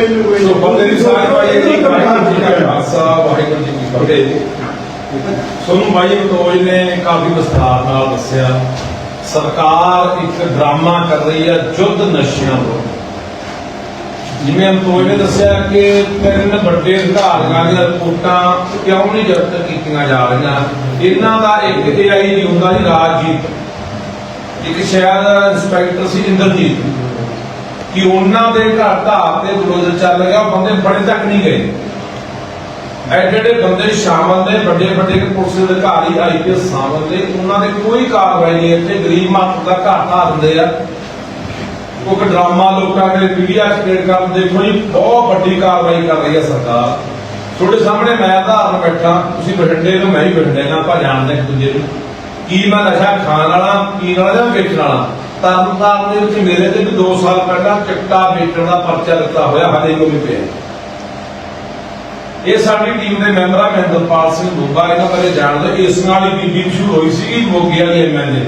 ਸੋ ਬੰਦੇ ਦੀ ਸਾਂਝ ਪਾਈ ਜੀ ਵਾਹਿਗੁਰੂ ਜੀ ਕਾ ਖਾਲਸਾ ਵਾਹਿਗੁਰੂ ਜੀ ਕੀ ਫਤਿਹ ਸੋਨੂੰ ਬਾਈ ਬਤੋਜ ਨੇ ਕਾਫੀ ਵਿਸਥਾਰ ਨਾਲ ਦੱਸਿਆ, ਸਰਕਾਰ ਇੱਕ ਡਰਾਮਾ ਕਰ ਰਹੀ ਹੈ ਜੁੱਧ ਨਸ਼ਿਆਂ ਤੋਂ। ਜਿਵੇਂ ਅੰਤੋਜ ਨੇ ਦੱਸਿਆ ਕਿ ਤਿੰਨ ਵੱਡੇ ਅਧਿਕਾਰੀਆਂ ਦੀਆਂ ਰਿਪੋਰਟਾਂ ਕਿਉਂ ਨਹੀਂ ਜ਼ਬਤ ਕੀਤੀਆਂ ਜਾ ਰਹੀਆਂ? ਇਹਨਾਂ ਦਾ ਇੱਕ ਏਆਈ ਹੁੰਦਾ ਜੀ, ਰਾਜਜੀਤ। ਇੱਕ ਸ਼ਾਇਦ ਇੰਸਪੈਕਟਰ ਸੀ ਇੰਦਰਜੀਤ। ਕਿ ਉਹਨਾਂ ਦੇ ਘਰ ਢਾਬ ਤੇ ਬਲੋਜ਼ਰ ਚੱਲ ਗਿਆ, ਉਹ ਬੰਦੇ ਬੜੇ ਤੱਕ ਨਹੀਂ ਗਏ। ਐ ਜਿਹੜੇ ਬੰਦੇ ਸ਼ਾਮਲ ਨੇ, ਵੱਡੇ ਵੱਡੇ ਪੁਲਿਸ ਅਧਿਕਾਰੀ ਆਈਪੀਐਸ ਸ਼ਾਮਲ ਨੇ, ਉਹਨਾਂ ਦੇ ਕੋਈ ਕਾਰਵਾਈ ਨਹੀਂ, ਇੱਥੇ ਗਰੀਬ ਮਾਤਰ ਦਾ ਘਰ ਢਾ ਦਿੰਦੇ ਆ। ਉਹ ਡਰਾਮਾ ਲੋਕਾਂ ਦੇ ਮੀਡੀਆ ਚ ਕ੍ਰੀਏਟ ਕਰਨ ਦੇ ਕੋਈ ਬਹੁਤ ਵੱਡੀ ਕਾਰਵਾਈ ਕਰ ਰਹੀ ਹੈ ਸਰਕਾਰ। ਤੁਹਾਡੇ ਸਾਹਮਣੇ ਮੈਂ ਆਧਾਰਨ ਬੈਠਾ, ਤੁਸੀਂ ਬਠਿੰਡੇ ਨੂੰ, ਮੈਂ ਹੀ ਬਠਿੰਡੇ ਨਾਲ, ਆਪਾਂ ਜਾਣਦੇ ਇੱਕ ਦੂਜੇ ਨੂੰ। ਕੀ ਮੈਂ ਨਸ਼ਾ ਖਾਣ ਵਾਲਾ, ਪੀਣ ਵਾਲਾ ਜਾਂ ਵੇਚਣ ਵਾਲਾ? ਤਰਨਤਾਰਨ ਦੇ ਵਿੱਚ ਮੇਰੇ ਤੇ ਵੀ 2 ਸਾਲ ਪਹਿਲਾਂ ਚਿੱਟਾ ਵੇਚਣ ਦਾ ਪਰਚਾ ਦਿੱਤਾ ਹੋਇਆ, ਹਲੇ ਕੋਈ ਪਿਆ ਇਹ ਸਾਡੀ ਟੀਮ ਦੇ ਮੈਂਬਰ ਆ ਮਹਿੰਦਰਪਾਲ ਸਿੰਘ ਬੋਗਾ, ਇਹਨਾਂ ਬਾਰੇ ਜਾਣਦੇ। ਇਸ ਨਾਲ ਹੀ ਬੀਬੀ ਮਸ਼ਹੂਰ ਹੋਈ ਸੀ ਮੋਗੀ ਵਾਲੀ ਐਮਐਲਏ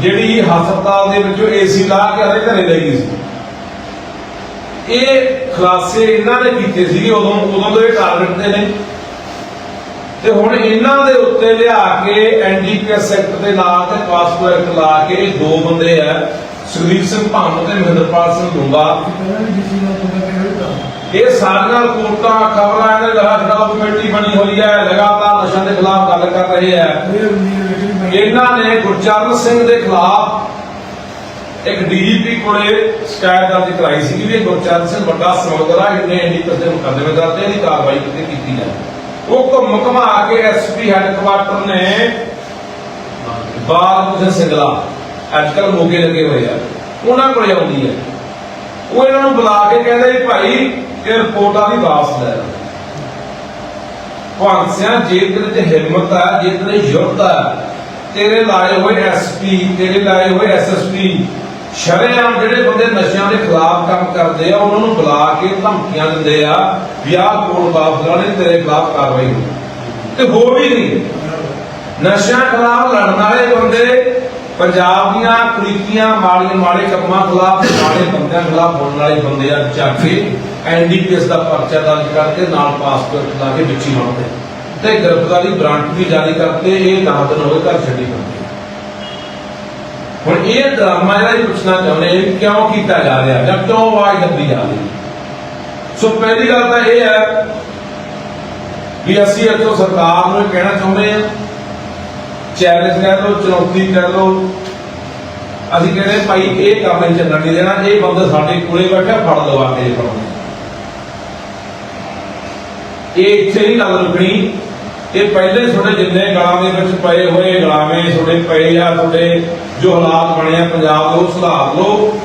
ਜਿਹੜੀ ਹਸਪਤਾਲ ਦੇ ਵਿੱਚੋਂ ਏਸੀ ਲਾ ਕੇ ਆਪਣੇ ਘਰੇ ਲੈ ਗਈ ਸੀ। ਇਹ ਖਲਾਸੇ ਇਹਨਾਂ ਨੇ ਕੀਤੇ ਸੀਗੇ, ਉਦੋਂ ਉਦੋਂ ਤੋਂ ਟਾਰਗੇਟ ਤੇ ਨੇ। ਤੇ ਹੁਣ ਇਹਨਾਂ ਦੇ ਉੱਤੇ ਲਿਆ ਕੇ ਐਨਡੀਪੀਐਸ ਐਕਟ ਦੇ ਨਾਲ ਤੇ ਪਾਸਪੋ ਐਕਟ ਲਾ ਕੇ ਇਹ ਦੋ ਬੰਦੇ ਆ, ਸੁਖਦੀਪ ਸਿੰਘ ਭਾਨੂ ਤੇ ਮਹਿੰਦਰਪਾਲ ਸਿੰਘ ਲੂੰਗਾ ਇਹ ਸਾਰੀਆਂ ਰਿਪੋਰਟਾਂ, ਖਬਰਾਂ ਇਹਨੇ ਲਗਾ ਖਰਾਬ ਕਮੇਟੀ ਬਣੀ ਹੋਈ ਹੈ, ਲਗਾਤਾਰ ਨਸ਼ਿਆਂ ਦੇ ਖਿਲਾਫ ਗੱਲ ਕਰ ਰਹੇ ਹੈ। ਇਹਨਾਂ ਨੇ ਗੁਰਚਰਨ ਸਿੰਘ ਦੇ ਖਿਲਾਫ ਇੱਕ ਡੀਜੀਪੀ ਕੋਲੇ ਸ਼ਿਕਾਇਤ ਦਰਜ ਕਰਾਈ ਸੀ ਵੀ ਗੁਰਚਰਨ ਸਿੰਘ ਵੱਡਾ ਸਮਗਲਰ ਹੈ ਇਹਨੇ ਐਨਡੀਪੀਐਸ ਦੇ ਮੁਕੱਦਮੇ ਦਰਜ ਤੇ ਇਹਦੀ ਕਾਰਵਾਈ ਕੀਤੀ ਜਾਵੇ। ਉਹ ਘੁੰਮ ਕੇ ਐਸਪੀ ਹੈੱਡਕੁਆਰਟਰ ਨੇ ਬਾਲ ਸਿੰਗਲਾ। ਅੱਜ ਕੱਲ ਮੋਗੇ ਲੱਗੇ ਹੋਏ ਆ। ਉਹਨਾਂ ਕੋਲੇ ਆਉਂਦੀ ਹੈ। ਉਹ ਇਹਨਾਂ ਨੂੰ ਬੁਲਾ ਕੇ ਕਹਿੰਦੇ ਵੀ ਭਾਈ, ਇਹ ਰਿਪੋਰਟਾਂ ਦੀ ਵਾਪਸ ਲੈ ਲਓ। ਭਾਂਸਿਆਂ ਜੇ ਤੇਰੇ ਤੇ ਹਿੰਮਤ ਆ, ਜੇ ਤੇਰੇ ਯੁਰਤ ਆ, ਤੇਰੇ ਲਾਏ ਹੋਏ ਐਸਪੀ ਤੇਰੇ ਲਾਏ ਹੋਏ ਐਸਐਸਪੀ ਸ਼ਰੇਆਮ ਜਿਹੜੇ ਬੰਦੇ ਨਸ਼ਿਆਂ ਦੇ ਖਿਲਾਫ ਕੰਮ ਕਰਦੇ ਆ, ਉਹਨਾਂ ਨੂੰ ਬੁਲਾ ਕੇ ਧਮਕੀਆਂ ਦਿੰਦੇ ਆ ਵੀ ਆਹ ਕੋਲ ਵਾਪਸ ਲਾਣੇ ਤੇਰੇ ਖਿਲਾਫ ਕਾਰਵਾਈ ਹੋਊ ਤੇ ਹੋ ਵੀ ਨਹੀਂ। ਨਸ਼ਿਆਂ ਖਿਲਾਫ ਲੜਨ ਵਾਲੇ ਬੰਦੇ ਪੰਜਾਬ ਦੀਆਂ ਕੁਰੀਤੀਆਂ, ਮਾੜੀਆਂ, ਮਾੜੇ ਕੰਮਾਂ ਖਿਲਾਫ ਮਾੜੇ ਬੰਦਿਆਂ ਖਿਲਾਫ ਬੋਲਣ ਵਾਲੇ ਬੰਦੇ ਆ, ਚੱਕ ਐਨਡੀਪੀਐਸ ਦਾ ਪਰਚਾ ਦਰਜ ਕਰਕੇ ਨਾਲ ਪਾਸਪੋਰਟ ਲਾ ਕੇ ਵਿੱਚ ਹੀ ਤੇ ਗ੍ਰਿਫਤਾਰੀ ਵਾਰੰਟ ਵੀ ਜਾਰੀ ਕਰਤੇ ਇਹ 10 ਹੋਏ ਘਰ ਛੱਡੀ ਬੰਦੇ ਹੁਣ ਇਹ ਡਰਾਮਾ ਜਿਹੜਾ ਇਹ ਪੁੱਛਣਾ ਚਾਹੁੰਦੇ ਹਾਂ ਕਿਉਂ ਕੀਤਾ ਜਾ ਰਿਹਾ, ਜਾਂ ਕਿਉਂ ਆਵਾਜ਼ ਦੱਬੀ ਜਾ ਰਹੀ? ਸੋ ਪਹਿਲੀ ਗੱਲ ਤਾਂ ਇਹ ਹੈ ਵੀ ਅਸੀਂ ਇੱਥੋਂ ਸਰਕਾਰ ਨੂੰ ਕਹਿਣਾ ਚਾਹੁੰਦੇ ਹਾਂ ਚੈਲੰਜ ਕਹਿ ਲਓ, ਚੁਣੌਤੀ ਕਹਿ ਲਓ। ਅਸੀਂ ਕਹਿੰਦੇ ਭਾਈ, ਇਹ ਕੰਮ ਨਹੀਂ ਚੱਲਣ ਨਹੀਂ ਦੇਣਾ, ਇਹ ਬੰਦਾ ਸਾਡੇ ਕੋਲੇ ਬੈਠਾ, ਫੜ ਲਵਾ ਕੇ ਫੜਾਉਣੇ ਇਹ ਇੱਥੇ ਨਹੀਂ ਗੱਲ ਰੁਕਣੀ। ਇਹ ਪਹਿਲੇ ਤੁਹਾਡੇ ਜਿੰਨੇ ਗਲਾਂ ਦੇ ਵਿੱਚ ਪਏ ਹੋਏ ਗਲਾਵੇਂ ਤੁਹਾਡੇ ਪਏ ਆ, ਤੁਹਾਡੇ ਜੋ ਹਾਲਾਤ ਬਣੇ ਆ ਪੰਜਾਬ ਦੇ, ਉਹ ਸੁਧਾਰ ਲਓ।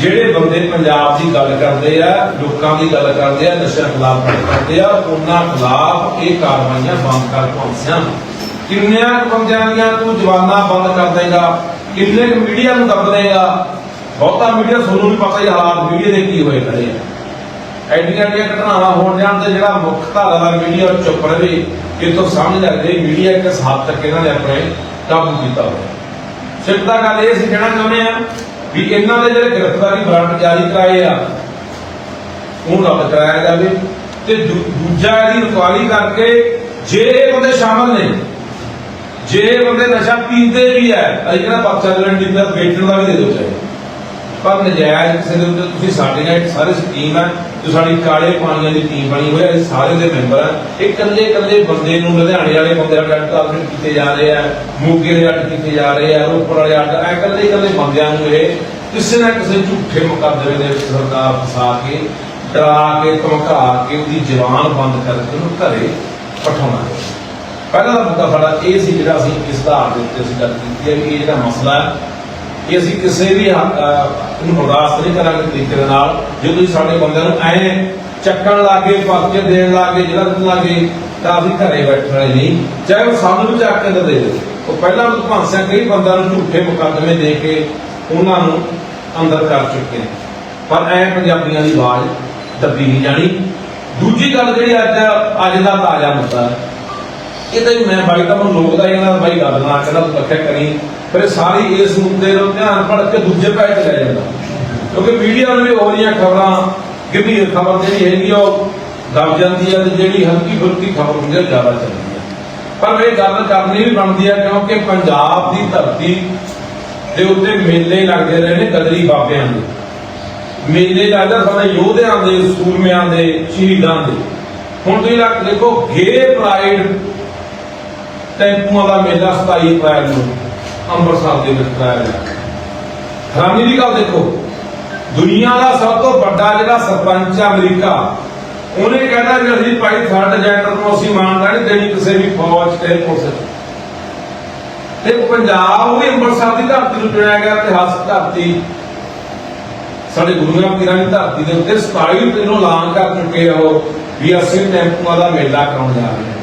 ਜਿਹੜੇ ਬੰਦੇ ਪੰਜਾਬ ਦੀ ਗੱਲ ਕਰਦੇ ਆ, ਲੋਕਾਂ ਦੀ ਗੱਲ ਕਰਦੇ ਆ, ਨਸ਼ਿਆਂ ਖਿਲਾਫ ਕਰਦੇ ਆ, ਉਹਨਾਂ ਖਿਲਾਫ ਇਹ ਕਾਰਵਾਈਆਂ ਬੰਦ ਕਰ ਪਾਉਂਦੀਆਂ। ਕਿੰਨਿਆਂ ਕੁ ਬੰਦਿਆਂ ਦੀਆਂ ਤੂੰ ਜਵਾਨਾਂ ਬੰਦ ਕਰ ਦੇਗਾ? ਕਿੰਨੇ ਕੁ ਮੀਡੀਆ ਨੂੰ ਦੱਬ ਦੇਗਾ? ਬਹੁਤਾ ਮੀਡੀਆ ਤੁਹਾਨੂੰ ਵੀ ਪਤਾ ਹੀ ਹਾਲਾਤ ਮੀਡੀਆ ਦੇ ਕੀ ਹੋਏ ਖੜੇ ਆ। ਐਡੀਆਂ ਐਡੀਆਂ ਘਟਨਾਵਾਂ ਹੋਣ ਜਾਣ ਤੇ ਜਿਹੜਾ ਮੁੱਖ ਧਾਰਾ ਦਾ ਮੀਡੀਆ ਚੁੱਪ ਰਹੇ ਇਹ ਸਮਝ ਲੱਗਦੇ ਮੀਡੀਆ ਕਿਸ ਹੱਦ ਤੱਕ ਇਹਨਾਂ ਨੇ ਆਪਣੇ ਕਾਬੂ ਕੀਤਾ ਹੋਇਆ। ਸਿੱਧਾ ਗੱਲ ਇਹ ਸੀ, ਕਹਿਣਾ ਚਾਹੁੰਦੇ ਆ ਵੀ ਇਹਨਾਂ ਦੇ ਜਿਹੜੇ ਗ੍ਰਿਫਤਾਰੀ ਵਾਰੰਟ ਜਾਰੀ ਕਰਾਏ ਆ, ਉਹ ਰੱਦ ਕਰਾਇਆ ਜਾਵੇ ਤੇ ਦੂ- ਦੂਜਾ ਇਹਦੀ ਇਨਕੁਆਰੀ ਕਰਕੇ ਜੇ ਇਹ ਬੰਦੇ ਸ਼ਾਮਲ ਨੇ, ਜੇ ਬੰਦੇ ਨਸ਼ਾ ਪੀਂਦੇ ਵੀ ਹੈ ਅਸੀਂ ਕਹਿੰਦਾ ਪਰਚਾ ਲੈਣ ਦੀ ਤਾਂ ਵੇਚਣ ਦਾ ਵੀ ਦੇ ਦਿਓ ਚਾਹੇ। ਪਰ ਨਜਾਇਜ਼ ਕਿਸੇ ਦੇ ਉੱਤੇ ਤੁਸੀਂ ਸਾਡੇ ਨਾਲ ਸਾਰੇ ਸਕੀਮ ਹੈ ਜੋ ਸਾਡੀ ਕਾਲੇ ਪਾਣੀਆਂ ਦੀ ਟੀਮ ਬਣੀ ਹੋਈ ਹੈ ਅਸੀਂ ਸਾਰੇ ਦੇ ਮੈਂਬਰ ਆ। ਇਹ ਇਕੱਲੇ ਇਕੱਲੇ ਬੰਦੇ ਨੂੰ ਲੁਧਿਆਣੇ ਵਾਲੇ ਬੰਦੇ ਦਾ ਅੱਡ ਟਾਰਗੇਟ ਕੀਤੇ ਜਾ ਰਹੇ ਆ, ਮੋਗੇ ਦੇ ਅੱਡ ਕੀਤੇ ਜਾ ਰਹੇ ਆ, ਰੋਪੜ ਵਾਲੇ ਅੱਡ ਐ ਇਕੱਲੇ ਇਕੱਲੇ ਬੰਦਿਆਂ ਨੂੰ ਇਹ ਕਿਸੇ ਨਾ ਕਿਸੇ ਝੂਠੇ ਮੁਕੱਦਮੇ ਦੇ ਵਿੱਚ ਸਰਕਾਰ ਫਸਾ ਕੇ, ਡਰਾ ਕੇ, ਧਮਕਾ ਕੇ ਉਹਦੀ ਜ਼ਬਾਨ ਬੰਦ ਕਰਕੇ ਉਹਨੂੰ ਘਰੇ ਪਠਾਉਣਾ ਪਹਿਲਾ ਮੁੱਦਾ ਸਾਡਾ ਇਹ ਸੀ ਜਿਹੜਾ ਅਸੀਂ ਇਸ ਦਾ ਦੇ ਉੱਤੇ ਅਸੀਂ ਗੱਲ ਕੀਤੀ ਹੈ ਵੀ ਇਹ ਜਿਹੜਾ ਮਸਲਾ ਹੈ ਇਹ ਅਸੀਂ ਕਿਸੇ ਵੀ ਹੱਕ- ਨੂੰ ਹਰਾਸ ਨਹੀਂ ਕਰਾਂਗੇ ਤਰੀਕੇ ਦੇ ਨਾਲ, ਜੇ ਤੁਸੀਂ ਸਾਡੇ ਬੰਦਿਆਂ ਨੂੰ ਐ ਚੱਕਣ ਲੱਗੇ, ਪਰਚੇ ਦੇਣ ਲੱਗੇ ਜਿਹੜਾ ਲੱਗੇ, ਤਾਂ ਅਸੀਂ ਘਰੇ ਬੈਠਣ ਨਹੀਂ। ਚਾਹੇ ਉਹ ਸਾਨੂੰ ਵੀ ਚੱਕ ਕੇ ਨਾ ਦੇ ਦੇ ਉਹ ਪਹਿਲਾਂ ਉਹ ਭਾਂਸਿਆਂ ਕਈ ਬੰਦਿਆਂ ਨੂੰ ਝੂਠੇ ਮੁਕੱਦਮੇ ਦੇ ਕੇ ਉਹਨਾਂ ਨੂੰ ਅੰਦਰ ਕਰ ਚੁੱਕੇ ਨੇ। ਪਰ ਐ ਪੰਜਾਬੀਆਂ ਦੀ ਆਵਾਜ਼ ਦੱਬੀ ਨਹੀਂ ਜਾਣੀ। ਦੂਜੀ ਗੱਲ ਜਿਹੜੀ ਅੱਜ ਅੱਜ ਦਾ ਤਾਜ਼ਾ ਮੁੱਦਾ ਹੈ, ਇਹ ਤਾਂ ਮੈਂ ਬਾਈ ਤਾਂ ਨੂੰ ਲੋਕ ਦਾ ਇਹਨਾਂ ਬਾਈ ਗੱਲ ਨਾ ਕਹਿੰਦਾ ਤੂੰ ਰੱਖਿਆ ਕਰੀ। ਫਿਰ ਸਾਰੀ ਇਸ ਮੁੱਦੇ ਨੂੰ ਧਿਆਨ ਫੜ ਕੇ ਦੂਜੇ ਪੈਸੇ ਲੈ ਜਾਂਦਾ। ਕਿਉਂਕਿ ਮੀਡੀਆ ਨੂੰ ਵੀ ਹੋ ਰਹੀਆਂ ਖਬਰਾਂ, ਗੰਭੀਰ ਖਬਰ ਜਿਹੜੀ ਹੈਗੀ ਉਹ ਦਬ ਜਾਂਦੀ ਹੈ ਤੇ ਜਿਹੜੀ ਹਲਕੀ ਫੁਲਕੀ ਖਬਰ ਹੁੰਦੀ ਹੈ ਜ਼ਿਆਦਾ ਚੱਲਦੀ ਹੈ ਪਰ ਇਹ ਗੱਲ ਕਰਨੀ ਵੀ ਬਣਦੀ ਹੈ ਕਿਉਂਕਿ ਪੰਜਾਬ ਦੀ ਧਰਤੀ ਦੇ ਉੱਤੇ ਮੇਲੇ ਲੱਗਦੇ ਰਹੇ ਨੇ ਗਦਰੀ ਬਾਬਿਆਂ ਦੇ। ਮੇਲੇ ਲੱਗਦਾ ਸਾਡੇ ਯੋਧਿਆਂ ਦੇ, ਸੂਰਮਿਆਂ ਦੇ, ਸ਼ਹੀਦਾਂ ਦੇ। ਹੁਣ ਤੁਸੀਂ ਲੱਗ ਦੇਖੋ ਗੇ ਪ੍ਰਾਈਡ ਟੈਂਪੂਆਂ ਦਾ ਮੇਲਾ 27 ਅਪ੍ਰੈਲ ਨੂੰ। ਅੰਮ੍ਰਿਤਸਰ ਦੇ ਵਿੱਚ ਕਰਾਇਆ ਗਿਆ ਹੈਰਾਨੀ ਦੀ ਗੱਲ ਦੇਖੋ, ਦੁਨੀਆ ਦਾ ਸਭ ਤੋਂ ਵੱਡਾ ਜਿਹੜਾ ਸਰਪੰਚ ਆ ਅਮਰੀਕਾ, ਉਹਨੇ ਕਹਿੰਦਾ ਵੀ ਅਸੀਂ ਭਾਈ ਥਰਡ ਜੈਂਡਰ ਨੂੰ ਅਸੀਂ ਮਾਨਤਾ ਨਹੀਂ ਦੇਣੀ, ਕਿਸੇ ਵੀ ਫੌਜ ਤੇ ਪੁਲਿਸ ਤੇ। ਪੰਜਾਬ ਵੀ ਅੰਮ੍ਰਿਤਸਰ ਦੀ ਧਰਤੀ ਨੂੰ ਚੁਣਿਆ ਗਿਆ, ਇਤਿਹਾਸਕ ਧਰਤੀ। ਸਾਡੇ ਗੁਰੂਆਂ ਪੀਰਾਂ ਦੀ ਧਰਤੀ ਦੇ ਉੱਤੇ 27 ਦਿਨੋਂ ਐਲਾਨ ਕਰ ਚੁੱਕੇ ਆ ਉਹ ਵੀ ਅਸੀਂ ਟੈਂਪੂਆਂ ਦਾ ਮੇਲਾ ਕਰਾਉਣ ਜਾ ਰਹੇ ਹਾਂ।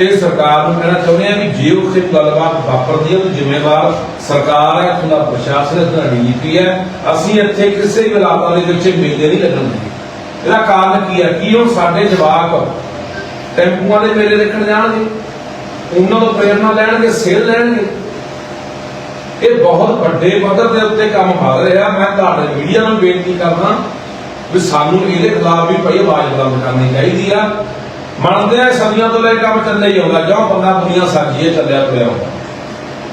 ਤੇ ਸਰਕਾਰ ਨੂੰ ਕਹਿਣਾ ਚਾਹੁੰਦੇ ਆ ਵੀ ਜੇ ਉੱਥੇ ਗੱਲਬਾਤ ਵਾਪਰਦੀ ਹੈ, ਤਾਂ ਜ਼ਿੰਮੇਵਾਰ ਸਰਕਾਰ ਹੈ ਇੱਥੋਂ ਦਾ ਪ੍ਰਸ਼ਾਸਨ ਹੈ ਇੱਥੋਂ ਦਾ ਡੀਜੀਪੀ ਹੈ। ਅਸੀਂ ਇੱਥੇ ਕਿਸੇ ਵੀ ਹਾਲਾਤਾਂ ਦੇ ਵਿੱਚ ਮੇਲੇ ਨਹੀਂ ਲੱਗਣ ਦੇਣੇ ਇਹਦਾ ਕਾਰਨ ਕੀ ਹੈ? ਕੀ ਹੁਣ ਸਾਡੇ ਜਵਾਕ ਟੈਂਪੂਆਂ ਦੇ ਮੇਲੇ ਦੇਖਣ ਜਾਣਗੇ? ਉਹਨਾਂ ਤੋਂ ਪ੍ਰੇਰਣਾ ਲੈਣਗੇ ਸਿਰ ਲੈਣਗੇ? ਇਹ ਬਹੁਤ ਵੱਡੇ ਪੱਧਰ ਦੇ ਉੱਤੇ ਕੰਮ ਵੱਧ ਰਿਹਾ। ਮੈਂ ਤੁਹਾਡੇ ਮੀਡੀਆ ਨੂੰ ਬੇਨਤੀ ਕਰਦਾ ਵੀ ਸਾਨੂੰ ਇਹਦੇ ਖਿਲਾਫ ਵੀ ਪਈ ਆਵਾਜ਼ ਬੁਲੰਦ ਕਰਨੀ ਚਾਹੀਦੀ ਆ। ਮੰਨਦੇ ਆ, ਸਦੀਆਂ ਤੋਂ ਲੈ ਕੇ ਕੰਮ ਚੱਲੇ ਹੀ ਆਉਂਦਾ। ਜਿਉਂ ਬੰਦਾ ਦੁਨੀਆ ਸਾਜੀਏ ਚੱਲਿਆ ਪਿਆ ਹੁੰਦਾ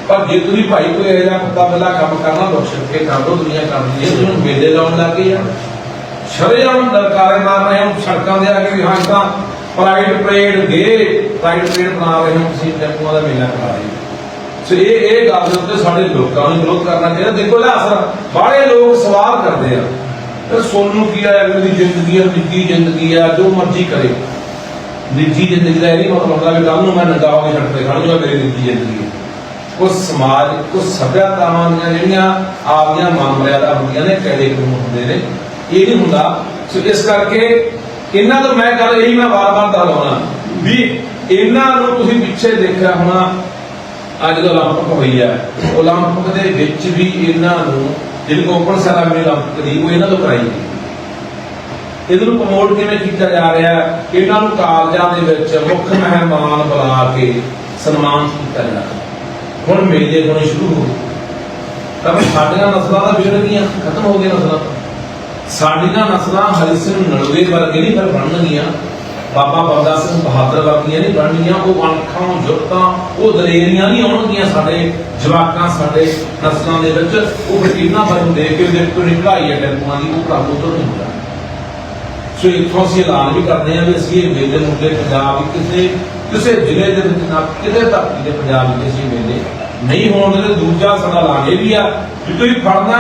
ਪਰ ਜੇ ਤੁਸੀਂ ਭਾਈ ਕੋਈ ਇਹੋ ਜਿਹਾ ਕੁੱਤਾ ਬਿੱਲਾ ਕੰਮ ਕਰਨਾ ਲੋਕ ਛਿੜਕੇ ਕਰ ਦੋ, ਦੁਨੀਆ ਕਰਦੀ ਹੈ ਤੁਸੀਂ ਮੇਲੇ ਲਾਉਣ ਲੱਗ ਗਏ ਆ। ਸ਼ਰੇਆਮ ਦਰਕਾਰੇ ਮਾਰ ਰਹੇ ਹੋ ਸੜਕਾਂ ਦੇ ਆ ਕੇ ਵੀ ਹਾਂ ਤਾਂ pride parade gay pride parade ਬਣਾ ਰਹੇ ਹੋ ਤੁਸੀਂ, ਟੈਂਪੂਆਂ ਦਾ ਮੇਲਾ ਕਰਾ ਰਹੇ ਸੋ ਇਹ ਇਹ ਗੱਲ ਦੇ ਉੱਤੇ ਸਾਡੇ ਲੋਕਾਂ ਨੂੰ ਵਿਰੋਧ ਕਰਨਾ ਚਾਹੀਦਾ। ਦੇਖੋ ਲੈ, ਅਸਰ, ਬਾਹਲੇ ਲੋਕ ਸਵਾਲ ਕਰਦੇ ਆ। ਤੇ ਸੋਨੂੰ ਕੀ ਆ, ਅਗਲੇ ਜ਼ਿੰਦਗੀ ਆ ਨਿੱਜੀ ਜ਼ਿੰਦਗੀ ਆ, ਜੋ ਮਰਜ਼ੀ ਕਰੇ। ਨਿੱਜੀ ਜ਼ਿੰਦਗੀ ਦਾ ਇਹ ਨਹੀਂ ਮਤਲਬ ਹੁੰਦਾ ਵੀ ਕੱਲ ਨੂੰ ਮੈਂ ਨੰਗਾ ਹੋ ਕੇ ਸੜਕ ਤੇ ਖੜ ਜਾਊਗਾ ਮੇਰੀ ਨਿੱਜੀ ਜ਼ਿੰਦਗੀ ਹੈ ਕੁਝ ਸਮਾਜ ਕੁਝ ਸਭਿਆਤਾਵਾਂ ਦੀਆਂ ਜਿਹੜੀਆਂ ਆਪਦੀਆਂ ਮਨ ਮਰਿਆਦਾ ਹੁੰਦੀਆਂ ਨੇ ਕਦੇ ਕਾਨੂੰਨ ਹੁੰਦੇ ਨੇ ਇਹ ਨਹੀਂ ਹੁੰਦਾ ਸੋ ਇਸ ਕਰਕੇ ਇਹਨਾਂ ਤੋਂ ਮੈਂ ਗੱਲ ਇਹੀ ਮੈਂ ਵਾਰ-ਵਾਰ ਦੁਹਰਾਉਣਾ ਵੀ ਇਹਨਾਂ ਨੂੰ ਤੁਸੀਂ ਪਿੱਛੇ ਦੇਖਿਆ ਹੋਣਾ ਅੱਜ ਦਾ 올림픽 ਹੋਈ ਹੈ 올림픽 ਦੇ ਵਿੱਚ ਵੀ ਇਹਨਾਂ ਨੂੰ ਜਿਹੜੀ ਓਪਨ ਸੈਰਾਮਨੀ 올림픽 ਦੀ ਉਹ ਇਹਨਾਂ ਤੋਂ ਕਰਾਈ ਗਈ ਇਹਨੂੰ ਪ੍ਰਮੋਟ ਕਿਵੇਂ ਕੀਤਾ ਜਾ ਰਿਹਾ ਇਹਨਾਂ ਨੂੰ ਕਾਲਜਾਂ ਦੇ ਵਿੱਚ ਮੁੱਖ ਮਹਿਮਾਨ ਬੁਲਾ ਕੇ ਸਨਮਾਨ ਕੀਤਾ ਜਾ ਰਿਹਾ ਹੁਣ ਮੇਲੇ ਹੋਣੇ ਸ਼ੁਰੂ ਹੋ ਗਏ। ਤਾਂ ਸਾਡੀਆਂ ਨਸਲਾਂ ਦਾ ਵਿਗੜ ਗਈਆਂ ਖਤਮ ਹੋ ਗਈਆਂ ਨਸਲਾਂ ਸਾਡੀਆਂ ਨਸਲਾਂ ਹਰੀ ਸਿੰਘ ਨਲਵੇ ਵਰਗੇ ਨਹੀਂ ਪਰ ਬਣਨਗੀਆਂ। ਬਾਬਾ ਬੰਦਾ ਸਿੰਘ ਬਹਾਦਰ ਵਰਗੀਆਂ ਨਹੀਂ ਬਣਨਗੀਆਂ। ਉਹ ਅਣਖਾਂ ਜੁਰਤਾਂ ਉਹ ਦਲੇਰੀਆਂ ਨਹੀਂ ਆਉਣਗੀਆਂ ਸਾਡੇ ਜਵਾਕਾਂ, ਸਾਡੇ ਨਸਲਾਂ ਦੇ ਵਿੱਚ। ਉਹ ਫਕੀਰਾਂ ਵੱਲ ਦੇਖ ਕੇ ਦੇਖ ਕੇ ਨਿਕਲਾਈ ਹੈ ਟੈਂਪੂਆਂ ਦੀ ਉਹ ਪ੍ਰਭੂ ਤੋਂ ਨਹੀਂ ਹੁੰਦਾ। ਸੋ ਇੱਥੋਂ ਅਸੀਂ ਐਲਾਨ ਵੀ ਕਰਦੇ ਹਾਂ ਵੀ ਅਸੀਂ ਇਹ ਮੇਲੇ ਮੁੱਦੇ ਪੰਜਾਬ ਕਿਸੇ ਕਿਸੇ ਜ਼ਿਲ੍ਹੇ ਦੇ ਵਿੱਚ ਨਾ ਕਿਤੇ ਧਰਤੀ ਦੇ ਪੰਜਾਬ ਵਿੱਚ ਅਸੀਂ ਮੇਲੇ ਨਹੀਂ ਹੋਣ ਦੇ ਦੂਜਾ ਸਾਡਾ ਐਲਾਨ ਇਹ ਵੀ ਆ ਵੀ ਤੁਸੀਂ ਫੜਨਾ,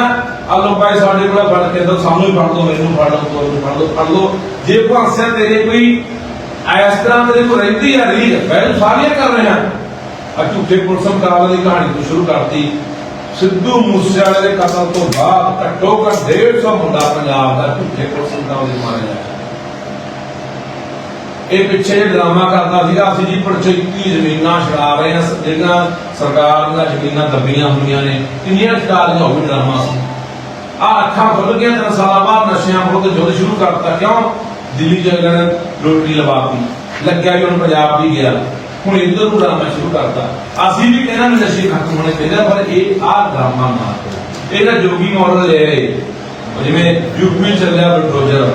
ਆ ਲੋ ਭਾਈ ਸਾਡੇ ਕੋਲ ਫੜ ਕੇ ਦੋ ਸਾਨੂੰ ਹੀ ਫੜ ਦੋ ਮੈਨੂੰ ਫੜ ਲਓ ਤੁਹਾਨੂੰ ਫੜ ਲਓ ਫੜ ਲਓ। ਜੇ ਭਾਂਸਿਆ ਤੇਰੇ ਕੋਈ ਇਸ ਤਰ੍ਹਾਂ ਦੇ ਕੋਈ ਰਹਿੰਦੀ ਆ ਰੀਲ ਮੈਂ ਸਾਰੀਆਂ ਕਰ ਰਿਹਾ। ਆ ਝੂਠੇ ਪੁਲਿਸ ਮੁਕਾਬਲੇ ਦੀ ਕਹਾਣੀ ਤੋਂ ਸ਼ੁਰੂ ਕਰਤੀ। ਸਿੱਧੂ ਮੂਸੇਵਾਲੇ ਦੇ ਕਤਲ ਤੋਂ ਬਾਅਦ ਘੱਟੋ ਘੱਟ 150 ਮੁੰਡਾ ਪੰਜਾਬ ਦਾ ਝੂਠੇ ਪੁਲਿਸ ਮੁਕਾਬਲੇ ਮਾਰਿਆ ਇਹ ਪਿੱਛੇ ਡਰਾਮਾ ਕਰਦਾ ਸੀਗਾ, ਅਸੀਂ ਜੀ ਪੰਚਾਇਤੀ ਜ਼ਮੀਨਾਂ ਛਡਾ ਰਹੇ ਹਾਂ ਜਿਹੜੀਆਂ ਸਰਕਾਰ ਦੀਆਂ ਜ਼ਮੀਨਾਂ ਦੱਬੀਆਂ ਹੋਈਆਂ ਨੇ। ਕਿੰਨੀਆਂ ਛਡਾ ਲਈਆਂ ਉਹ ਡਰਾਮਾ ਸੀ। ਆ ਅੱਖਾਂ ਖੁੱਲ ਗਈਆਂ, ਤਿੰਨ ਸਾਲਾਂ ਬਾਅਦ ਨਸ਼ਿਆਂ ਵਿਰੁੱਧ ਜੁੱਧ ਸ਼ੁਰੂ ਕਰਤਾ। ਕਿਉਂ? ਦਿੱਲੀ ਜਗ੍ਹਾ ਰੋਟੀ ਲਵਾਤੀ ਲੱਗਿਆ ਵੀ ਹੁਣ ਪੰਜਾਬ ਵੀ ਗਿਆ। ਹੁਣ ਇੱਧਰ ਨੂੰ ਡਰਾਮਾ ਸ਼ੁਰੂ ਕਰਤਾ। ਅਸੀਂ ਵੀ ਕਹਿੰਦਾ ਨਸ਼ੇ ਖਤਮ ਹੋਣੇ ਚਾਹੀਦੇ ਪਰ ਇਹ ਆ ਡਰਾਮਾ ਮਾਰ ਇਹਦਾ ਜੋਗੀ ਮਾਡਲ ਲੈ ਰਹੇ ਜਿਵੇਂ ਯੂਪੀ ਚੱਲਿਆ ਬਲਡੋਜ਼ਰ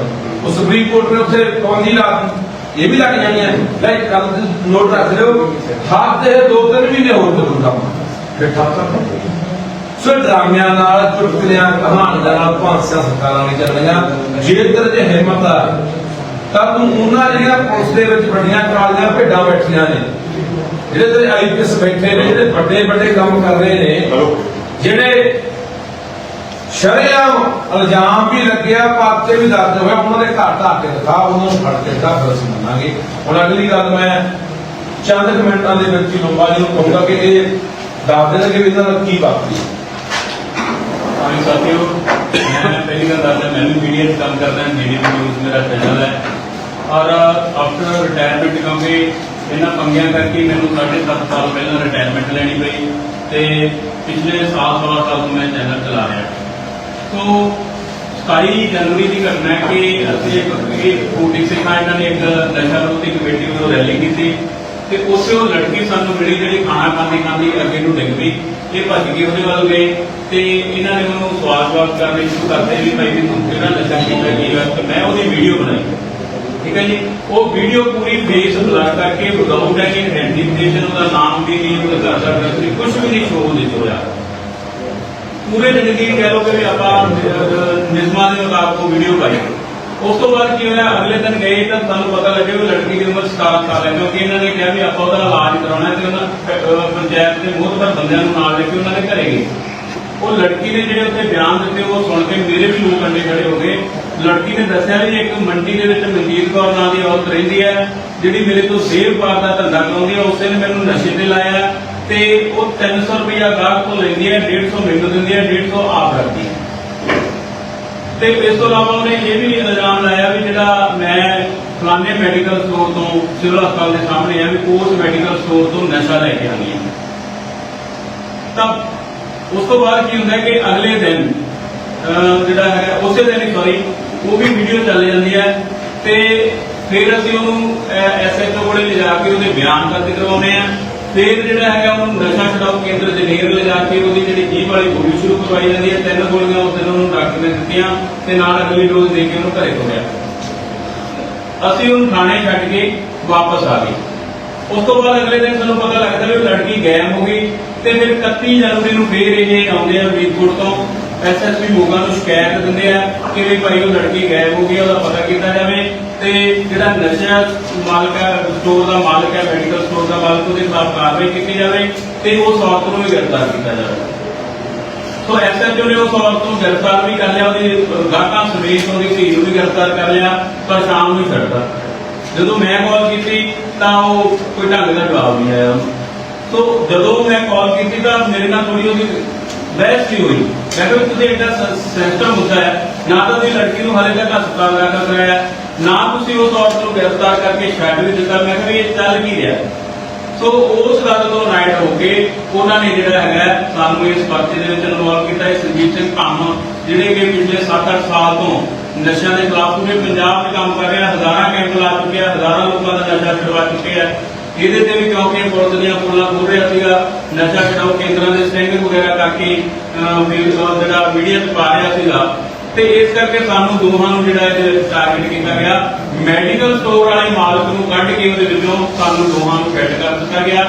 ਉਹ ਸੁਪਰੀਮ ਕੋਰਟ ਨੇ ਉੱਥੇ ਪਾਬੰਦੀ ਲਾ ਦਿੱਤੀ। ਇਹ ਵੀ ਲੱਗ ਜਾਣੀਆਂ ਲੈ ਕੱਲ ਨੋਟ ਰੱਖ ਲਿਓ। ਹੱਥ ਦੇ ਦੋ ਤਿੰਨ ਮਹੀਨੇ ਹੋਰ ਚੱਲੂ ਕੰਮ ਫਿਰ ਕਰ ਸੋ ਡਰਾਮਿਆਂ ਨਾਲ ਚੁਟਕਲਿਆਂ ਕਹਾਣੀਆਂ ਨਾਲ, ਭਾਂਸਿਆਂ ਸਰਕਾਰਾਂ ਨੇ ਚੱਲੀਆਂ ਜੇਕਰ ਜੇ ਹਿੰਮਤ ਆ। ਤਾਂ ਤੂੰ ਉਹਨਾਂ ਜਿਹੜੀਆਂ ਪੁਲਿਸ ਦੇ ਵਿੱਚ ਵੱਡੀਆਂ ਕਾਲੀਆਂ ਭੇਡਾਂ ਬੈਠੀਆਂ ਨੇ ਜਿਹੜੇ ਤੇ ਆਈਪੀਐਸ ਬੈਠੇ ਨੇ ਜਿਹੜੇ ਵੱਡੇ ਵੱਡੇ ਕੰਮ ਕਰ ਰਹੇ ਨੇ ਜਿਹੜੇ ਸ਼ਰਿਆਮ ਇਲਜ਼ਾਮ ਵੀ ਲੱਗਿਆ ਪਾਤੇ ਵੀ ਦਰਜ ਹੋਇਆ ਉਹਨਾਂ ਦੇ ਘਰ ਢਾਹ ਕੇ ਦਿਖਾ ਉਹਨਾਂ ਨੂੰ ਫੜ ਕੇ ਫਿਰ ਅਸੀਂ ਮੰਨਾਂਗੇ। ਹੁਣ ਅਗਲੀ ਗੱਲ ਮੈਂ ਚੰਦ ਕੁ ਮਿੰਟਾਂ ਦੇ ਵਿੱਚ ਹੀ ਲੰਬਾ ਜੀ ਨੂੰ ਕਹੂੰਗਾ ਕਿ ਇਹ ਦੱਸ ਦੇਣਗੇ ਵੀ ਇਹਨਾਂ ਨਾਲ ਕੀ ਵਾਪਰੀ। ਹਾਂਜੀ ਸਾਥੀਓ ਮੈਂ ਪਹਿਲੀ ਗੱਲ ਦੱਸਦਾ ਮੈਂ ਵੀ ਮੀਡੀਆ 'ਚ ਕੰਮ ਕਰਦਾ ਹਾਂ ਡੀਡੀ ਨਿਊਜ਼ ਮੇਰਾ ਚੈਨਲ ਹੈ। ਔਰ ਆਫਟਰ ਰਿਟਾਇਰਮੈਂਟ ਕਿਉਂਕਿ ਇਹਨਾਂ ਪੰਗਿਆਂ ਕਰਕੇ ਮੈਨੂੰ 7.5 ਸਾਲ ਪਹਿਲਾਂ ਰਿਟਾਇਰਮੈਂਟ ਲੈਣੀ ਪਈ ਤੇ ਪਿਛਲੇ ਸਾਲ ਸਵਾ ਸਾਲ ਤੋਂ ਮੈਂ ਚੈਨਲ ਚਲਾ ਰਿਹਾ। ਸੋ 27 ਜਨਵਰੀ ਦੀ ਘਟਨਾ ਹੈ ਕਿ ਅਸੀਂ ਇੱਕ ਇਹ ਫੂਡਿੰਗ ਸਿਖਾ ਇਹਨਾਂ ਨੇ ਇੱਕ ਨਸ਼ਾ ਵਿਰੋਧੀ ਕਮੇਟੀ ਵੱਲੋਂ ਰੈਲੀ ਕੀਤੀ ਤੇ ਉਸੇ ਉਹ ਲੜਕੀ ਸਾਨੂੰ ਮਿਲੀ ਜਿਹੜੀ ਖਾਣਾ ਖਾਂਦੀ ਖਾਂਦੀ ਅੱਗੇ ਨੂੰ ਡਿੱਗ ਪਈ, ਇਹ ਭੱਜ ਕੇ ਉਹਦੇ ਵੱਲ ਗਏ ਤੇ ਇਹਨਾਂ ਨੇ ਉਹਨੂੰ ਸਵਾਲ ਜਵਾਬ ਕਰਨੇ ਸ਼ੁਰੂ ਕਰਦੇ ਵੀ ਭਾਈ ਵੀ ਤੂੰ ਕਿਹੜਾ ਨਸ਼ਾ ਕੀਤਾ ਕੀ ਹੋਇਆ? ਤੇ ਮੈਂ ਉਹਦੀ ਵੀਡੀਓ ਬਣਾਈ। ਠੀਕ ਹੈ ਜੀ? ਉਹ ਵੀਡੀਓ ਪੂਰੀ ਫੇਸ ਬਲਰ ਕਰਕੇ ਵਿਦਾਊਟ ਐਨੀ ਆਈਡੈਂਟੀਫਿਕੇਸ਼ਨ ਉਹਦਾ ਨਾਮ ਵੀ ਨਹੀਂ, ਉਹਦਾ ਘਰ ਦਾ ਐਡਰੈਸ ਨਹੀਂ ਕੁਝ ਵੀ ਨਹੀਂ ਸ਼ੋਅ ਦੇ ਹੋਇਆ ਪੂਰੇ ਜ਼ਿੰਦਗੀ ਕਹਿ ਲਓ ਕਿ ਆਪਾਂ ਨਿਯਮਾਂ ਦੇ ਮੁਤਾਬਕ ਵੀਡੀਓ ਪਾਈ। ਉਸ ਤੋਂ ਬਾਅਦ ਕੀ ਹੋਇਆ? ਅਗਲੇ ਦਿਨ ਗਏ ਤਾਂ ਸਾਨੂੰ ਪਤਾ ਲੱਗਿਆ ਵੀ ਲੜਕੀ ਦੀ ਉਮਰ 17 ਸਾਲ ਹੈ, ਕਿਉਂਕਿ ਇਹਨਾਂ ਨੇ ਕਿਹਾ ਵੀ ਆਪਾਂ ਉਹਦਾ ਇਲਾਜ ਕਰਾਉਣਾ ਤੇ ਉਹਨਾਂ ਪੰਚਾਇਤ ਦੇ ਮੋਹਤਬਰ ਬੰਦਿਆਂ ਨੂੰ ਨਾਲ ਲੈ ਕੇ ਉਹਨਾਂ ਦੇ ਘਰੇ ਗਏ। ਉਹ ਲੜਕੀ ਨੇ ਜਿਹੜੇ ਉੱਥੇ ਬਿਆਨ ਦਿੱਤੇ, ਉਹ ਸੁਣ ਕੇ ਮੇਰੇ ਵੀ ਲੋਕ ਕੰਡੇ ਖੜੇ ਹੋ ਗਏ। ਲੜਕੀ ਨੇ ਦੱਸਿਆ ਵੀ ਇੱਕ ਮੰਡੀ ਦੇ ਵਿੱਚ ਮਨਜੀਤ ਕੌਰ ਨਾਂ ਦੀ ਔਰਤ ਰਹਿੰਦੀ ਹੈ, ਜਿਹੜੀ ਮੇਰੇ ਤੋਂ ਸੇਵ ਪਾਰ ਦਾ ਧੰਦਾ ਕਰਾਉਂਦੀ ਹੈ, ਉਸੇ ਨੇ ਮੈਨੂੰ ਨਸ਼ੇ ਤੇ ਲਾਇਆ ਤੇ ਉਹ 300 ਰੁਪਇਆ ਗਾਹਕ ਤੋਂ ਲੈਂਦੀ ਹੈ 150 ਮੈਨੂੰ ਦਿੰਦੀ ਹੈ 150 ਆਪ ਰੱਖਦੀ ਹੈ। ਤੇ ਇਸ ਤੋਂ ਇਲਾਵਾ ਉਹਨੇ ਇਹ ਵੀ ਇਲਜ਼ਾਮ ਲਾਇਆ ਵੀ ਜਿਹੜਾ ਮੈਂ ਫਲਾਣੇ ਮੈਡੀਕਲ ਸਟੋਰ ਤੋਂ ਸਿਵਲ ਹਸਪਤਾਲ ਦੇ ਸਾਹਮਣੇ ਆ ਵੀ ਉਸ ਮੈਡੀਕਲ ਸਟੋਰ ਤੋਂ ਨਸ਼ਾ ਲੈ ਕੇ ਆਉਂਦੀ ਹਾਂ। ਤਾਂ ਉਸ ਤੋਂ ਬਾਅਦ ਕੀ ਹੁੰਦਾ ਕਿ ਅਗਲੇ ਦਿਨ ਜਿਹੜਾ ਹੈ, ਉਸੇ ਦਿਨ ਸੌਰੀ ਉਹ ਵੀ ਵੀਡੀਓ ਚੱਲ ਜਾਂਦੀ ਹੈ ਤੇ ਫਿਰ ਅਸੀਂ ਉਹਨੂੰ ਐਸਐਚਓ ਕੋਲੇ ਲਿਜਾ ਕੇ ਉਹਦੇ ਬਿਆਨ ਦਰਜ ਕਰਵਾਉਂਦੇ ਆ ਫਿਰ ਜਿਹੜਾ ਹੈਗਾ ਉਹਨੂੰ ਨਸ਼ਾ ਛਡਾਓ ਕੇਂਦਰ ਜਨੇਰ ਲਿਜਾ ਕੇ ਉਹਦੀ ਜਿਹੜੀ ਜੀਭ ਵਾਲੀ ਗੋਲੀ ਸ਼ੁਰੂ ਕਰਵਾਈ ਜਾਂਦੀ ਹੈ। ਤਿੰਨ ਗੋਲੀਆਂ ਉਸ ਦਿਨ ਉਹਨੂੰ ਡਾਕਟਰ ਨੇ ਦਿੱਤੀਆਂ ਤੇ ਨਾਲ ਅਗਲੀ ਡੋਜ਼ ਦੇ ਕੇ ਉਹਨੂੰ ਘਰੇ ਤੋਰਿਆ ਅਸੀਂ ਉਹਨੂੰ ਥਾਣੇ ਛੱਡ ਕੇ ਵਾਪਸ ਆ ਗਏ। ਉਸ ਤੋਂ ਬਾਅਦ ਅਗਲੇ ਦਿਨ ਸਾਨੂੰ ਪਤਾ ਲੱਗਦਾ ਵੀ ਉਹ ਲੜਕੀ ਗਾਇਬ ਹੋ ਗਈ ਤੇ ਫਿਰ 31 ਜਨਵਰੀ ਨੂੰ ਫੇਰ ਇਹ ਆਉਂਦੇ ਆ ਫਰੀਦਕੋਟ ਤੋਂ। ਐਸਐਸਪੀ ਮੋਗਾ ਨੂੰ ਸ਼ਿਕਾਇਤ ਦਿੰਦੇ ਆ ਕਿ ਵੀ ਭਾਈ ਉਹ ਲੜਕੀ ਗਾਇਬ ਹੋ ਗਈ ਉਹਦਾ ਪਤਾ ਕੀਤਾ ਜਾਵੇ ਤੇ ਜਿਹੜਾ ਨਸ਼ਾ ਮਾਲਕ ਹੈ ਸਟੋਰ ਦਾ ਮਾਲਕ ਹੈ ਮੈਡੀਕਲ ਸਟੋਰ ਦਾ ਮਾਲਕ, ਉਹਦੇ ਖਿਲਾਫ ਕਾਰਵਾਈ ਕੀਤੀ ਜਾਵੇ ਤੇ ਉਸ ਔਰਤ ਨੂੰ ਵੀ ਗ੍ਰਿਫਤਾਰ ਕੀਤਾ ਜਾਵੇ। ਸੋ ਐਸਐਚਓ ਨੇ ਉਸ ਔਰਤ ਨੂੰ ਗ੍ਰਿਫਤਾਰ ਵੀ ਕਰ ਲਿਆ, ਉਹਦੀ ਗਾਹਕਾਂ ਸਮੇਤ ਉਹਦੀ ਧੀ ਨੂੰ ਵੀ ਗ੍ਰਿਫਤਾਰ ਕਰ ਲਿਆ, ਪਰ ਸ਼ਾਮ ਨੂੰ ਛੱਡਦਾ ਜਦੋਂ ਮੈਂ ਕਾਲ ਕੀਤੀ ਤਾਂ ਉਹ ਕੋਈ ਢੰਗ ਦਾ ਜਵਾਬ ਨਹੀਂ ਆਇਆ। ਸੋ ਜਦੋਂ ਮੈਂ ਕਾਲ ਕੀਤੀ ਤਾਂ ਮੇਰੇ ਨਾਲ ਥੋੜੀ ਉਹਦੀ ਬਹਿਸ ਵੀ ਹੋਈ। ਮੈਂ ਕਿਹਾ ਤੁਸੀਂ ਐਡਾ ਸੈਂਸਿਟਿਵ ਮੁੱਦਾ ਹੈ। ਨਾ ਤਾਂ ਤੁਸੀਂ ਲੜਕੀ ਨੂੰ ਹਾਲੇ ਤੱਕ ਹਸਪਤਾਲ ਦਾਖਲ ਕਰਾਇਆ ਨਾ ਤੁਸੀਂ ਉਸ ਔਰਤ ਨੂੰ ਗ੍ਰਿਫਤਾਰ ਕਰਕੇ ਛੱਡ ਵੀ ਦਿੱਤਾ। ਮੈਂ ਕਿਹਾ ਇਹ ਚੱਲ ਕੀ ਰਿਹਾ? ਸੋ ਉਸ ਗੱਲ ਤੋਂ ਰਾਈਟ ਹੋ ਕੇ ਉਹਨਾਂ ਨੇ ਜਿਹੜਾ ਹੈਗਾ, ਸਾਨੂੰ ਇਸ ਪਰਚੇ ਦੇ ਵਿੱਚ ਇਨਵੋਲਵ ਕੀਤਾ। ਹੈ ਸੰਜੀਤ ਸਿੰਘ ਕੰਮ ਜਿਹੜੇ ਕਿ ਪਿਛਲੇ 7-8 ਸਾਲ ਤੋਂ ਨਸ਼ਿਆਂ ਦੇ ਖਿਲਾਫ ਪੂਰੇ ਪੰਜਾਬ 'ਚ ਕੰਮ ਕਰ ਰਿਹਾ, ਹਜ਼ਾਰਾਂ ਕੈਂਪ ਲਾ ਚੁੱਕਿਆ ਹਜ਼ਾਰਾਂ ਲੋਕਾਂ ਦਾ ਨਸ਼ਾ ਛੁਡਵਾ ਚੁੱਕੇ ਇਹਦੇ ਤੇ ਵੀ ਕਿਉਂਕਿ ਪੁਲਿਸ ਦੀਆਂ ਪੁੱਲਾਂ ਖੋਲ ਰਿਹਾ ਸੀਗਾ, ਨਸ਼ਾ ਛਡਾਓ ਕੇਂਦਰਾਂ ਦੇ ਸਟੈਂਡ ਵਗੈਰਾ ਕਰਕੇ ਜਿਹੜਾ ਮੀਡੀਆ 'ਚ ਪਾ ਰਿਹਾ ਸੀਗਾ। ਤੇ ਇਸ ਕਰਕੇ ਸਾਨੂੰ ਦੋਹਾਂ ਨੂੰ ਜਿਹੜਾ ਇਹ ਟਾਰਗੇਟ ਕੀਤਾ ਗਿਆ। ਮੈਡੀਕਲ ਸਟੋਰ ਵਾਲੇ ਮਾਲਕ ਨੂੰ ਕੱਢ ਕੇ ਉਹਦੇ ਵਿੱਚੋਂ ਸਾਨੂੰ ਦੋਹਾਂ ਨੂੰ ਫਿੱਟ ਕਰ ਦਿੱਤਾ ਗਿਆ।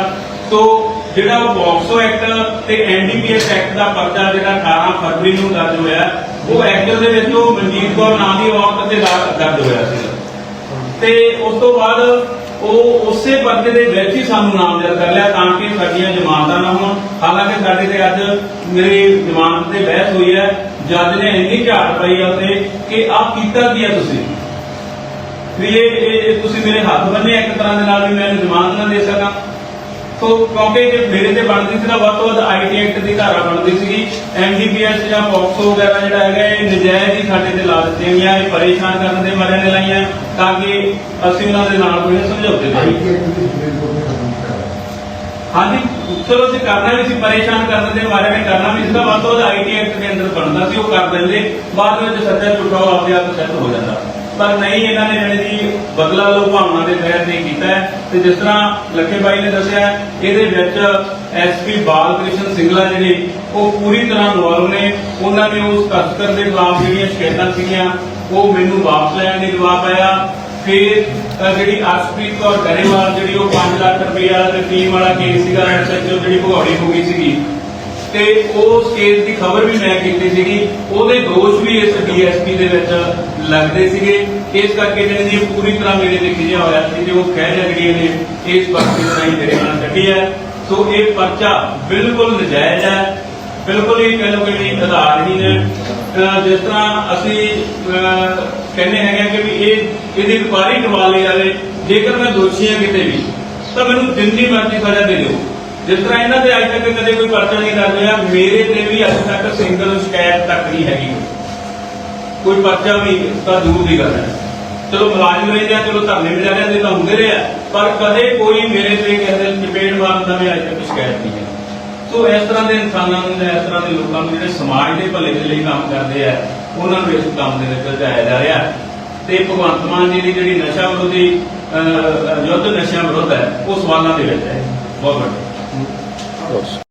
ਸੋ ਜਿਹੜਾ ਉਹ ਪੌਕਸੋ ਐਕਟ ਤੇ ਐਨਡੀਪੀਐਸ ਐਕਟ ਦਾ ਪਰਚਾ ਜਿਹੜਾ 18 ਫਰਵਰੀ ਨੂੰ ਦਰਜ ਹੋਇਆ, ਉਹ ਐਕਟ ਦੇ ਵਿੱਚ ਉਹ ਮਨਜੀਤ ਕੌਰ ਨਾਂ ਦੀ ਔਰਤ ਤੇ ਦਰਜ ਹੋਇਆ ਸੀ। ਤੇ ਉਸ ਤੋਂ ਬਾਅਦ ਉਹ ਉਸੇ ਪਰਚੇ ਦੇ ਵਿੱਚ ਹੀ ਸਾਨੂੰ ਨਾਮਜ਼ਦ ਕਰ ਲਿਆ, ਤਾਂ ਕਿ ਸਾਡੀਆਂ ਜ਼ਮਾਨਤਾਂ ਨਾ ਹੋਣ। ਹਾਲਾਂਕਿ ਸਾਡੇ ਤੇ ਅੱਜ ਮੇਰੀ ਜ਼ਮਾਨਤ ਤੇ ਬਹਿਸ ਹੋਈ ਹੈ। ਜੱਜ ਨੇ ਇੰਨੀ ਝਾੜ ਪਾਈ ਆ ਉੱਤੇ ਕਿ ਆਹ ਕੀਤਾ ਕੀ ਹੈ ਤੁਸੀਂ? ਵੀ ਇਹ ਤੁਸੀਂ ਮੇਰੇ ਹੱਥ ਬੰਨੇ ਇੱਕ ਤਰ੍ਹਾਂ ਦੇ ਨਾਲ ਵੀ ਮੈਂ ਜ਼ਮਾਨਤ ਨਾ ਦੇ ਸਕਾਂ। ਸੋ ਕਿਉਂਕਿ ਜੇ ਮੇਰੇ ਤੇ ਬਣਦੀ ਸੀ ਨਾ ਵੱਧ ਤੋਂ ਵੱਧ ਆਈਟੀ ਐਕਟ ਦੀ ਧਾਰਾ ਬਣਦੀ ਸੀਗੀ। ਐਮਡੀਪੀਐਸ ਜਾਂ ਪੌਕਸੋ ਵਗੈਰਾ ਜਿਹੜਾ ਹੈਗਾ ਇਹ ਨਜਾਇਜ਼ ਹੀ ਸਾਡੇ ਤੇ ਲਾ ਦਿੱਤੀਆਂ ਗਈਆਂ ਇਹ ਪਰੇਸ਼ਾਨ ਕਰਨ ਦੇ ਮਾਰਿਆਂ ਨੇ ਲਾਈਆਂ ਤਾਂ ਕਿ ਅਸੀਂ ਉਹਨਾਂ ਦੇ ਨਾਲ ਕੋਈ ਸਮਝੌਤੇ ਕਰੀਏ। ਹਾਂਜੀ ਚਲੋ ਅਸੀਂ ਕਰਨਾ ਵੀ ਸੀ ਪਰੇਸ਼ਾਨ ਕਰਨ ਦੇ ਮਾਰੇ ਨੇ ਕਰਨਾ ਵੀ ਸੀਗਾ ਵੱਧ ਤੋਂ ਵੱਧ ਆਈਟੀ ਐਕਟ ਦੇ ਅੰਦਰ ਬਣਦਾ ਸੀ ਉਹ ਕਰ ਦਿੰਦੇ ਬਾਅਦ ਵਿੱਚ ਸੱਚਾ ਝੂਠਾ ਆਪਦੇ ਆਪ ਸੈੱਟ ਹੋ ਜਾਂਦਾ। ਪਰ ਨਹੀਂ, ਇਹਨਾਂ ਨੇ ਜਿਹੜੇ ਜੀ ਬਦਲਾ ਲਓ ਦੇ ਤਹਿਤ ਇਹ ਕੀਤਾ ਤੇ ਜਿਸ ਤਰ੍ਹਾਂ ਲੱਖੇ ਬਾਈ ਨੇ ਦੱਸਿਆ, ਇਹਦੇ ਵਿੱਚ ਐਸਪੀ ਬਾਲ ਕ੍ਰਿਸ਼ਨ ਸਿੰਗਲਾ ਜਿਹੜੇ, ਉਹ ਪੂਰੀ ਤਰ੍ਹਾਂ ਇਨਵੋਲਵ ਨੇ। ਉਹਨਾਂ ਨੇ ਉਸ ਤਸਕਰ ਦੇ ਖਿਲਾਫ ਜਿਹੜੀਆਂ ਸ਼ਿਕਾਇਤਾਂ ਸੀਗੀਆਂ ਉਹ ਮੈਨੂੰ ਵਾਪਸ ਲੈਣ ਦੀ ਜਵਾਬ ਆਇਆ। ਫਿਰ ਜਿਹੜੀ ਅਰਸ਼ਪ੍ਰੀਤ ਕੌਰ ਗਰੇਵਾਲ, ਜਿਹੜੀ ਉਹ 5 ਲੱਖ ਰੁਪਇਆ ਤੇ ਟੀਮ ਵਾਲਾ ਕੇਸ ਸੀਗਾ ਐਸਐਚਓ ਜਿਹੜੀ ਭਗੌੜੀ ਹੋ ਗਈ ਸੀਗੀ ਤੇ ਉਸ ਕੇਸ ਦੀ ਖਬਰ ਵੀ ਮੈਂ ਕੀਤੀ ਸੀਗੀ। ਉਹਦੇ ਦੋਸ਼ ਵੀ ਇਸ ਡੀਐਸਪੀ ਦੇ ਵਿੱਚ ਲੱਗਦੇ ਸੀਗੇ। ਇਸ ਕਰਕੇ ਜਿਹੜੀ ਦੀ ਪੂਰੀ ਤਰ੍ਹਾਂ ਮੇਰੇ ਤੇ ਖਿਜਿਆ ਹੋਇਆ ਸੀ ਤੇ ਉਹ ਕਹਿ ਜਿਹੜੀਆਂ ਨੇ ਇਸ ਪਰਚੇ ਨਹੀਂ ਮੇਰੇ ਨਾਲ ਕੱਢੀ ਹੈ। ਸੋ ਇਹ ਪਰਚਾ ਬਿਲਕੁਲ ਨਜਾਇਜ਼ ਹੈ। ਬਿਲਕੁਲ ਹੀ ਕਹਿ ਲਓ ਕਿ ਆਧਾਰਹੀਨ ਹੈ। ਜਿਸ ਤਰ੍ਹਾਂ ਅਸੀਂ ਕਹਿੰਦੇ ਹੈਗੇ ਕਿ ਵੀ ਇਹ, ਇਹਦੀ ਇਨਕੁਆਇਰੀ ਕਰਵਾ ਲਈ ਜਾਵੇ ਜੇਕਰ ਮੈਂ ਦੋਸ਼ੀ ਹਾਂ ਕਿਤੇ ਵੀ, ਤਾਂ ਮੈਨੂੰ ਜਿੰਨੀ ਮਰਜ਼ੀ ਸਜ਼ਾ ਦੇ ਦਿਓ। ਜਿਸ ਤਰ੍ਹਾਂ ਇਹਨਾਂ ਤੇ ਅੱਜ ਤੱਕ ਕਦੇ ਕੋਈ ਪਰਚਾ ਨਹੀਂ ਦਰਜ ਹੋਇਆ, ਮੇਰੇ ਤੇ ਵੀ ਅੱਜ ਤੱਕ ਸਿੰਗਲ ਸ਼ਿਕਾਇਤ ਤੱਕ ਨਹੀਂ ਹੈਗੀ। ਕੋਈ ਪਰਚਾ ਵੀ ਤਾਂ ਦੂਰ ਦੀ ਗੱਲ ਹੈ। ਚਲੋ ਮੁਲਾਜ਼ਮ ਰਹੇ ਜਾਂ ਚਲੋ ਧਰਨੇ ਵਿਚਾਰਿਆਂ ਦੇ ਤਾਂ ਹੁੰਦੇ ਰਹੇ ਆ, ਪਰ ਕਦੇ ਕੋਈ ਮੇਰੇ ਤੇ ਕਿਸੇ ਦੇ ਚਪੇੜ ਮਾਰਨ ਦਾ ਵੀ ਅੱਜ ਤੱਕ ਸ਼ਿਕਾਇਤ ਨਹੀਂ ਹੈ। ਸੋ ਇਸ ਤਰ੍ਹਾਂ ਦੇ ਇਨਸਾਨਾਂ ਨੂੰ ਇਸ ਤਰ੍ਹਾਂ ਦੇ ਲੋਕਾਂ ਨੂੰ ਜਿਹੜੇ ਸਮਾਜ ਦੇ ਭਲੇ ਦੇ ਲਈ ਕੰਮ ਕਰਦੇ ਆ, ਉਹਨਾਂ ਨੂੰ ਇਸ ਕੰਮ ਦੇ ਵਿੱਚ ਲਗਾਇਆ ਜਾ ਰਿਹਾ। ਤੇ ਭਗਵੰਤ ਮਾਨ ਜੀ ਦੀ ਜਿਹੜੀ ਨਸ਼ਾ ਵਿਰੋਧੀ ਯੁੱਧ ਨਸ਼ਾ ਵਿਰੁੱਧ ਹੈ, ਉਹ ਸਵਾਲਾਂ ਦੇ ਵਿੱਚ ਹੈ। ਬਹੁਤ ਵੱਡਾ। Deus.